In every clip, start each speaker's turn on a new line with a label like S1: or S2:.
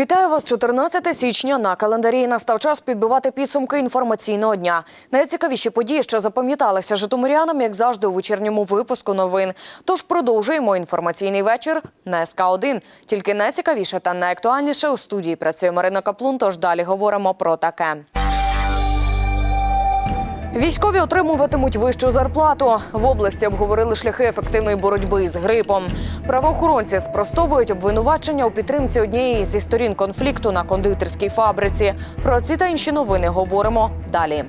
S1: Вітаю вас 14 січня на календарі. Настав час підбивати підсумки інформаційного дня. Найцікавіші події, що запам'яталися житомирянам, як завжди, у вечірньому випуску новин. Тож продовжуємо інформаційний вечір на СК 1 Тільки найцікавіше та найактуальніше у студії працює Марина Каплун. Тож далі говоримо про таке. Військові отримуватимуть вищу зарплату. В області обговорили шляхи ефективної боротьби з грипом. Правоохоронці спростовують обвинувачення у підтримці однієї зі сторін конфлікту на кондитерській фабриці. Про ці та інші новини говоримо далі.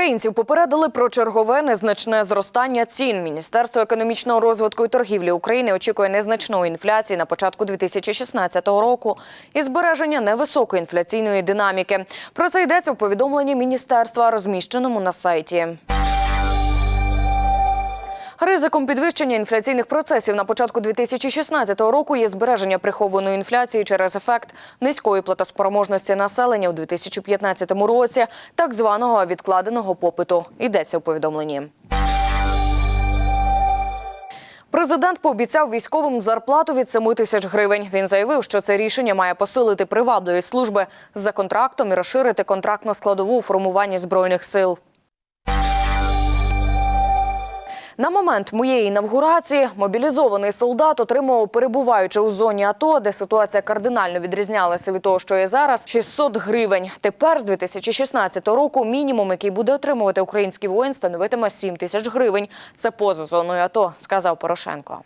S1: Українців попередили про чергове незначне зростання цін. Міністерство економічного розвитку і торгівлі України очікує незначної інфляції на початку 2016 року і збереження невисокої інфляційної динаміки. Про це йдеться у повідомленні міністерства, розміщеному на сайті. Ризиком підвищення інфляційних процесів на початку 2016 року є збереження прихованої інфляції через ефект низької платоспроможності населення у 2015 році, так званого відкладеного попиту. Йдеться у повідомленні. Президент пообіцяв військовим зарплату від 7 тисяч гривень. Він заявив, що це рішення має посилити привабливість служби за контрактом і розширити контрактну складову у формуванні збройних сил. На момент моєї інавгурації мобілізований солдат отримував, перебуваючи у зоні АТО, де ситуація кардинально відрізнялася від того, що є зараз, 600 гривень. Тепер з 2016 року мінімум, який буде отримувати український воїн, становитиме 7 тисяч гривень. Це поза зоною АТО, сказав Порошенко.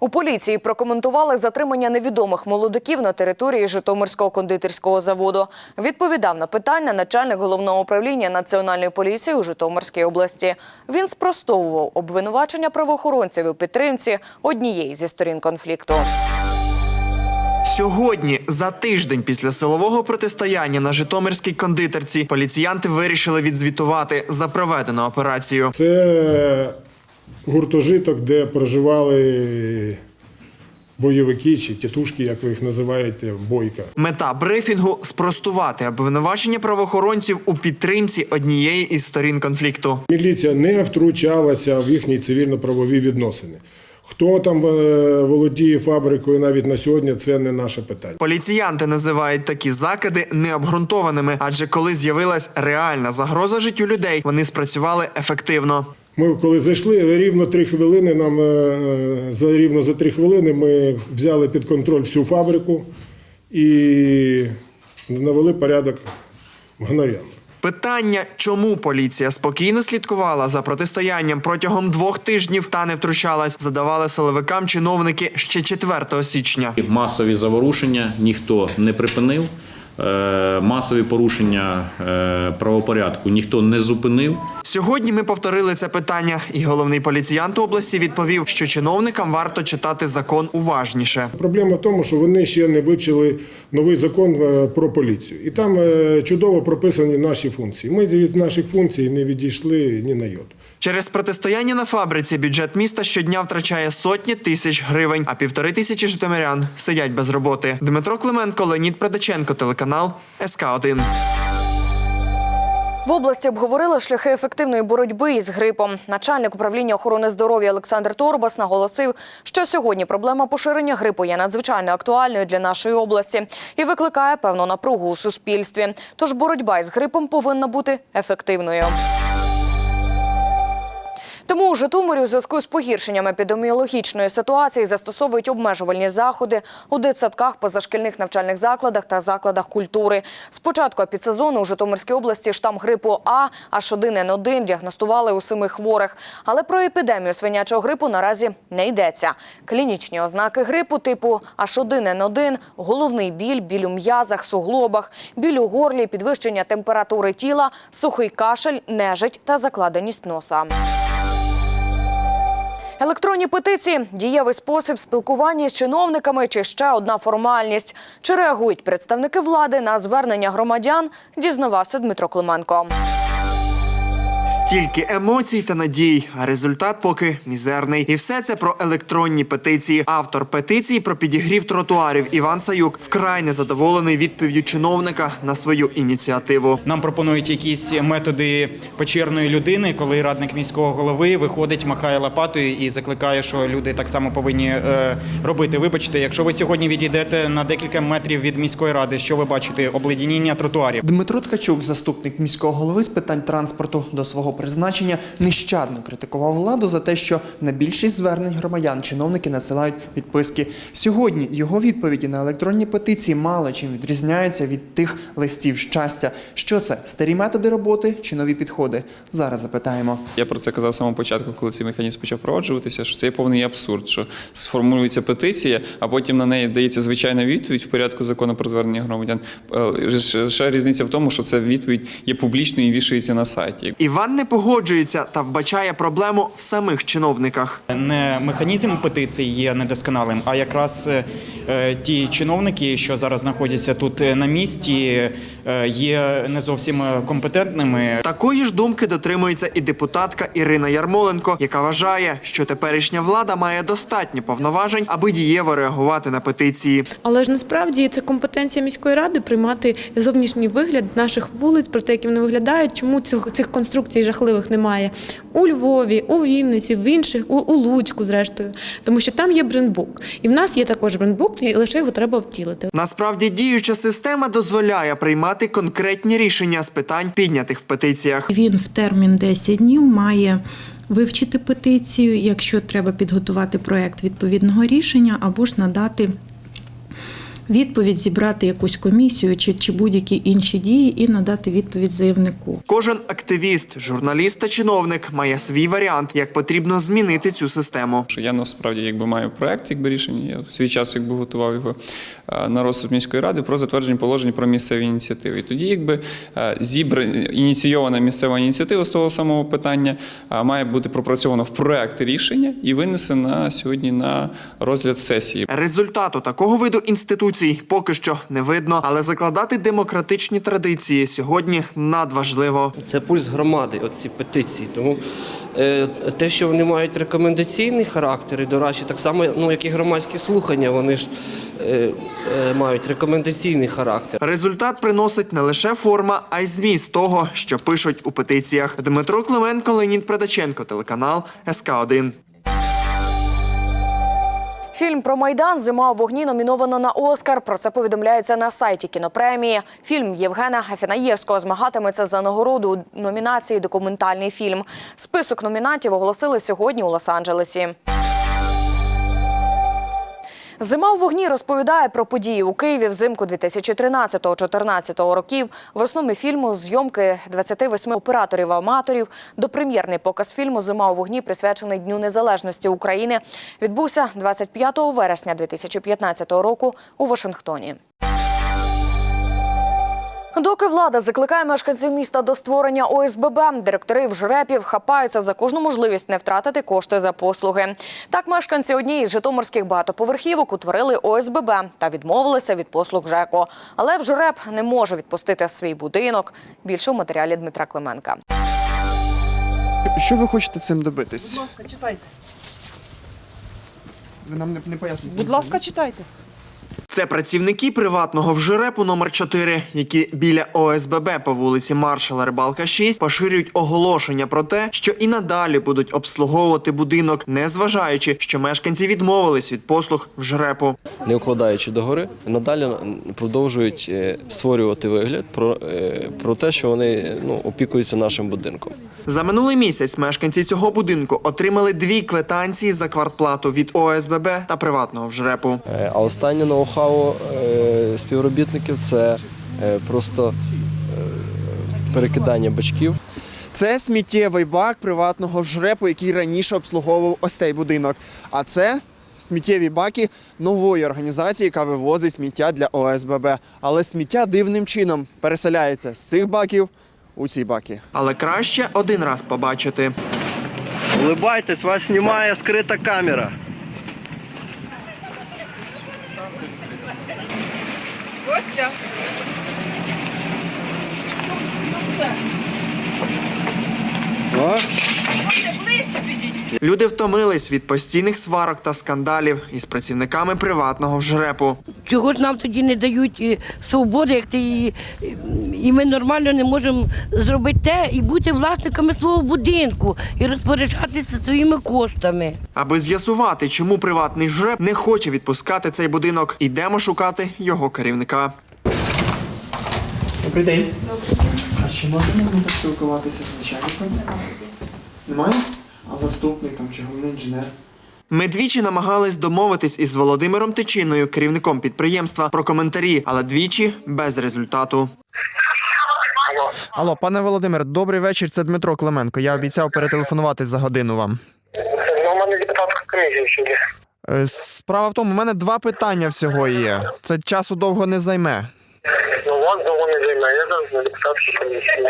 S1: У поліції прокоментували затримання невідомих молодиків на території Житомирського кондитерського заводу. Відповідав на питання начальник головного управління національної поліції у Житомирській області. Він спростовував обвинувачення правоохоронців у підтримці однієї зі сторін конфлікту.
S2: Сьогодні, за тиждень після силового протистояння на Житомирській кондитерці, поліціянти вирішили відзвітувати за проведену операцію.
S3: Це гуртожиток, де проживали бойовики чи тітушки, як ви їх називаєте, бойка.
S2: Мета брифінгу спростувати обвинувачення правоохоронців у підтримці однієї із сторін конфлікту.
S3: Міліція не втручалася в їхні цивільно-правові відносини. Хто там е, володіє фабрикою навіть на сьогодні, це не наше питання.
S2: Поліціянти називають такі закиди необґрунтованими, адже коли з'явилась реальна загроза життю людей, вони спрацювали ефективно.
S3: Ми коли зайшли, рівно три хвилини. Нам е, за рівно за три хвилини ми взяли під контроль всю фабрику і навели порядок мгновенно.
S2: Питання, чому поліція спокійно слідкувала за протистоянням протягом двох тижнів та не втручалась, задавали силовикам чиновники ще 4 січня.
S4: Масові заворушення ніхто не припинив. Е, Масові порушення е, правопорядку ніхто не зупинив.
S2: Сьогодні ми повторили це питання, і головний поліціянт області відповів, що чиновникам варто читати закон уважніше.
S3: Проблема в тому, що вони ще не вивчили новий закон е, про поліцію. І там чудово прописані наші функції. Ми від наших функцій не відійшли ні на йоту.
S2: Через протистояння на фабриці бюджет міста щодня втрачає сотні тисяч гривень, а півтори тисячі житомирян сидять без роботи. Дмитро Клименко, Леонід Продаченко, телеканал СК 1
S1: В області обговорили шляхи ефективної боротьби із грипом. Начальник управління охорони здоров'я Олександр Торбас наголосив, що сьогодні проблема поширення грипу є надзвичайно актуальною для нашої області і викликає певну напругу у суспільстві. Тож боротьба із грипом повинна бути ефективною. Тому у Житомирі у зв'язку з погіршенням епідеміологічної ситуації застосовують обмежувальні заходи у дитсадках, позашкільних навчальних закладах та закладах культури. Спочатку епідсезону у Житомирській області штам грипу А H1N1 діагностували у семи хворих. Але про епідемію свинячого грипу наразі не йдеться. Клінічні ознаки грипу типу H1N1 – головний біль, біль у м'язах, суглобах, біль у горлі, підвищення температури тіла, сухий кашель, нежить та закладеність носа. Електронні петиції дієвий спосіб спілкування з чиновниками чи ще одна формальність. Чи реагують представники влади на звернення громадян? Дізнавався Дмитро Клименко.
S2: Стільки емоцій та надій, а результат поки мізерний. І все це про електронні петиції. Автор петиції про підігрів тротуарів Іван Саюк вкрай незадоволений відповіддю чиновника на свою ініціативу.
S5: Нам пропонують якісь методи печерної людини, коли радник міського голови виходить, махає лопатою і закликає, що люди так само повинні е, робити. Вибачте, якщо ви сьогодні відійдете на декілька метрів від міської ради, що ви бачите? Обледеніння тротуарів.
S6: Дмитро Ткачук, заступник міського голови з питань транспорту до свого призначення, нещадно критикував владу за те, що на більшість звернень громадян чиновники надсилають відписки. Сьогодні його відповіді на електронні петиції мало чим відрізняються від тих листів щастя. Що це старі методи роботи чи нові підходи? Зараз запитаємо.
S7: Я про це казав з самого початку, коли цей механізм почав впроваджуватися, що це є повний абсурд, що сформулюється петиція, а потім на неї дається звичайна відповідь в порядку закону про звернення громадян. Ще- Ще різниця в тому, що ця відповідь є публічною і вішається на сайті.
S2: Іван не погоджується та вбачає проблему в самих чиновниках.
S5: Не механізм петиції є недосконалим, а якраз е, е, ті чиновники, що зараз знаходяться тут е, на місці, є не зовсім е, компетентними.
S2: Такої ж думки дотримується і депутатка Ірина Ярмоленко, яка вважає, що теперішня влада має достатньо повноважень, аби дієво реагувати на петиції.
S8: Але ж насправді це компетенція міської ради приймати зовнішній вигляд наших вулиць, про те, як вони виглядають, чому цих, цих конструкцій жахливих немає у Львові, у Вінниці, в інших, у, у Луцьку, зрештою, тому що там є брендбук. І в нас є також брендбук, і лише його треба втілити.
S2: Насправді діюча система дозволяє приймати конкретні рішення з питань, піднятих в петиціях.
S9: Він в термін 10 днів має вивчити петицію, якщо треба підготувати проект відповідного рішення, або ж надати відповідь, зібрати якусь комісію чи, чи будь-які інші дії і надати відповідь заявнику.
S2: Кожен активіст, журналіст та чиновник має свій варіант, як потрібно змінити цю систему.
S7: Я насправді якби маю проект, якби рішення. Я в свій час якби готував його на розсуд міської ради про затвердження положень про місцеві ініціативи. І тоді, якби е, зібра ініційована місцева ініціатива з того самого питання має бути пропрацьована в проект рішення і винесена сьогодні на розгляд сесії.
S2: Результату такого виду інституцій поки що не видно, але закладати демократичні традиції сьогодні надважливо.
S10: Це пульс громади, оці петиції. Тому е, те, що вони мають рекомендаційний характер, і, до речі, так само, ну, як і громадські слухання, вони ж е, е, мають рекомендаційний характер.
S2: Результат приносить не лише форма, а й зміст того, що пишуть у петиціях. Дмитро Клименко, Леонід Предаченко, телеканал СК 1
S1: Фільм про майдан Зима у вогні номіновано на Оскар. Про це повідомляється на сайті кінопремії. Фільм Євгена Афінаєвського змагатиметься за нагороду у номінації Документальний фільм. Список номінантів оголосили сьогодні у Лос-Анджелесі. Зима у вогні розповідає про події у Києві взимку 2013-2014 років. В основі фільму зйомки 28 операторів-аматорів. Допрем'єрний показ фільму Зима у вогні присвячений Дню Незалежності України. Відбувся 25 вересня 2015 року у Вашингтоні. Доки влада закликає мешканців міста до створення ОСББ, директори в жрепів хапаються за кожну можливість не втратити кошти за послуги. Так, мешканці однієї з житомирських багатоповерхівок утворили ОСББ та відмовилися від послуг ЖЕКО. Але в жреп не може відпустити свій будинок. Більше у матеріалі Дмитра Клименка.
S6: Що ви хочете цим добитись?
S11: Будь ласка, читайте.
S6: Ви нам не, не поясните.
S11: Будь ласка, читайте.
S2: Це працівники приватного вжерепу номер 4 які біля ОСББ по вулиці Маршала Рибалка 6 поширюють оголошення про те, що і надалі будуть обслуговувати будинок, не що мешканці відмовились від послуг вжрепу.
S12: не укладаючи договори, надалі продовжують е, створювати вигляд про, е, про те, що вони ну, опікуються нашим будинком.
S2: За минулий місяць мешканці цього будинку отримали дві квитанції за квартплату від ОСББ та приватного вжрепу.
S12: Е, А останнє ноу-хау е, співробітників це е, просто е, перекидання бачків.
S6: Це сміттєвий бак приватного жрепу, який раніше обслуговував ось цей будинок. А це сміттєві баки нової організації, яка вивозить сміття для ОСББ. Але сміття дивним чином переселяється з цих баків у ці баки.
S2: Але краще один раз побачити.
S13: Улыбайтесь, вас знімає скрита камера.
S11: Костя.
S13: О,
S2: Люди втомились від постійних сварок та скандалів із працівниками приватного жрепу.
S14: Чого ж нам тоді не дають е, свободи, як ти і, і ми нормально не можемо зробити те і бути власниками свого будинку і розпоряджатися своїми коштами.
S2: Аби з'ясувати, чому приватний жреп не хоче відпускати цей будинок, ідемо шукати його керівника.
S6: Добрий день. А чи можемо ми поспілкуватися з начальником? Немає? Заступник там чи головний інженер?
S2: Ми двічі намагались домовитись із Володимиром Тичиною, керівником підприємства, про коментарі, але двічі без результату. Алло, пане Володимир, добрий вечір. Це Дмитро Клименко. Я обіцяв перетелефонувати за годину вам.
S15: Ну, у мене депутатська комісія ще є.
S2: Е, Справа в тому, у мене два питання всього є. Це часу довго не займе.
S15: Ну, вас довго не займе. Я зараз на депутатській комісії.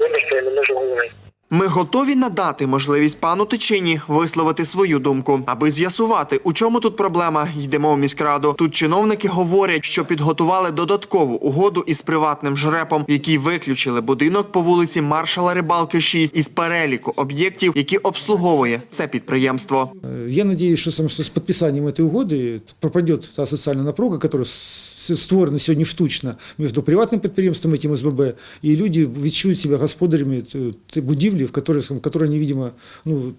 S15: Вибачте, я не можу говорити.
S2: Ми готові надати можливість пану Тичині висловити свою думку, аби з'ясувати, у чому тут проблема. Йдемо в міськраду. Тут чиновники говорять, що підготували додаткову угоду із приватним жрепом, в якій виключили будинок по вулиці Маршала Рибалки 6 із переліку об'єктів, які обслуговує це підприємство.
S16: Я надеюсь, что, сам- что с подписанием этой угоды пропадет та социальная напруга, которая с- створена сегодня штучно между приватным предприемством этим СББ, и люди відчують себя господарями т- т- будівлі, в которой, в которой они, видимо, ну,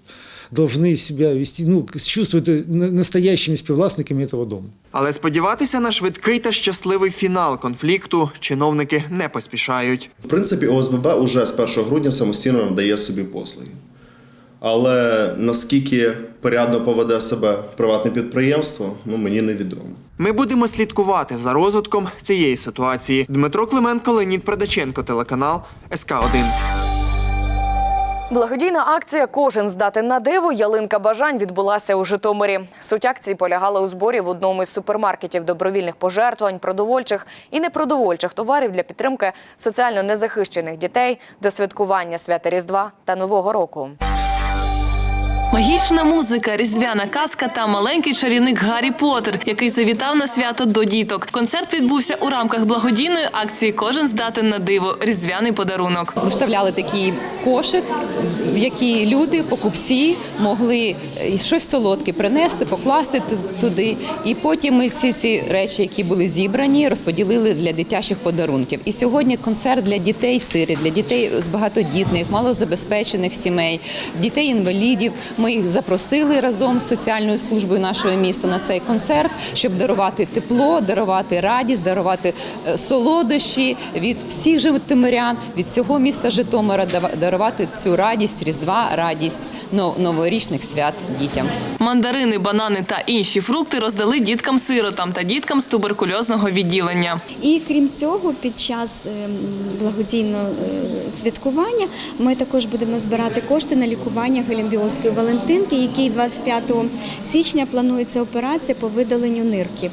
S16: должны себя вести, ну, чувствуют э, на- настоящими співвласниками этого дома.
S2: Але сподіватися на швидкий та щасливий фінал конфлікту чиновники не поспішають.
S17: В принципі, ОСББ уже з 1 грудня самостійно надає собі послуги. Але наскільки порядно поведе себе приватне підприємство, ну мені невідомо.
S2: Ми будемо слідкувати за розвитком цієї ситуації. Дмитро Клименко, Леонід Предаченко, телеканал СК 1
S1: Благодійна акція Кожен здатен на диво ялинка бажань відбулася у Житомирі. Суть акції полягала у зборі в одному із супермаркетів добровільних пожертвувань, продовольчих і непродовольчих товарів для підтримки соціально незахищених дітей до святкування свята Різдва та Нового року.
S18: Магічна музика, різдвяна казка та маленький чарівник Гаррі Поттер, який завітав на свято до діток. Концерт відбувся у рамках благодійної акції Кожен здатен на диво різдвяний подарунок.
S19: Виставляли такий кошик, в який люди, покупці могли е, щось солодке принести, покласти туди. І потім ми ці ці речі, які були зібрані, розподілили для дитячих подарунків. І сьогодні концерт для дітей сирі, для дітей з багатодітних, малозабезпечених сімей, дітей інвалідів. Ми їх запросили разом з соціальною службою нашого міста на цей концерт, щоб дарувати тепло, дарувати радість, дарувати е, солодощі від всіх житомирян, від всього міста Житомира, дарувати цю радість Різдва, радість но- новорічних свят дітям.
S18: Мандарини, банани та інші фрукти роздали діткам-сиротам та діткам з туберкульозного відділення.
S20: І крім цього, під час ем, благодійного е, святкування ми також будемо збирати кошти на лікування Галімбіозької Валентинки, якій 25 січня планується операція по видаленню нирки.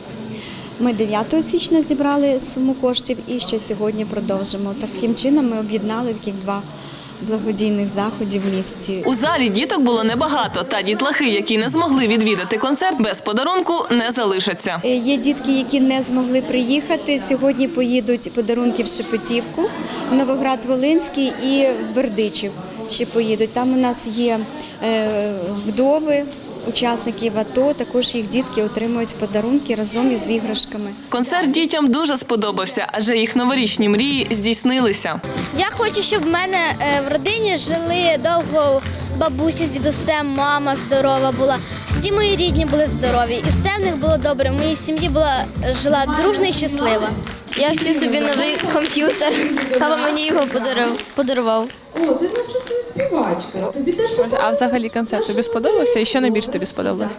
S20: Ми 9 січня зібрали суму коштів і ще сьогодні продовжимо. Таким чином ми об'єднали таких два благодійних заходів в місті.
S18: У залі діток було небагато, та дітлахи, які не змогли відвідати концерт, без подарунку не залишаться.
S20: Е, Є дітки, які не змогли приїхати. Сьогодні поїдуть подарунки в Шепетівку, Новоград-Волинський і в Бердичів. Ще поїдуть. Там у нас є е, вдови. Учасників АТО також їх дітки отримують подарунки разом із іграшками.
S18: Концерт дітям дуже сподобався, адже їх новорічні мрії здійснилися.
S21: Я хочу, щоб в мене е, в родині жили довго бабусі з дідусем, мама здорова була. Всі мої рідні були здорові, і все в них було добре. В моїй сім'ї була жила дружна і щаслива. Я хотів собі новий комп'ютер. Папа мені його подарував.
S22: О, це ж наша співачка. Тобі теж А взагалі концерт тобі сподобався? І що найбільше тобі сподобалось?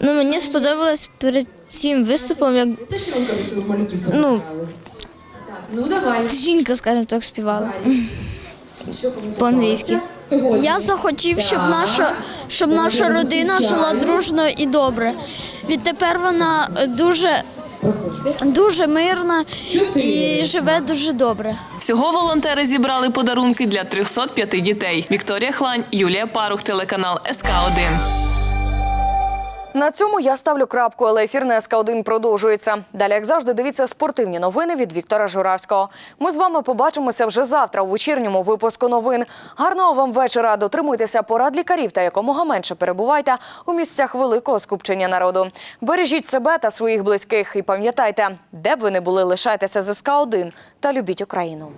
S21: Ну мені сподобалось перед цим виступом, як ну,
S22: Ну давай.
S21: жінка, скажімо так, співала по-англійськи. Я захотів, щоб наша, щоб наша родина жила дружно і добре. Відтепер вона дуже, дуже мирна і живе дуже добре.
S18: Всього волонтери зібрали подарунки для 305 дітей. Вікторія Хлань, Юлія Парух, телеканал СК 1
S1: На цьому я ставлю крапку, але ефір на СК1 продовжується. Далі, як завжди, дивіться спортивні новини від Віктора Журавського. Ми з вами побачимося вже завтра у вечірньому випуску новин. Гарного вам вечора. Дотримуйтеся порад лікарів та якомога менше перебувайте у місцях великого скупчення народу. Бережіть себе та своїх близьких і пам'ятайте, де б ви не були, лишайтеся з СК1 та любіть Україну.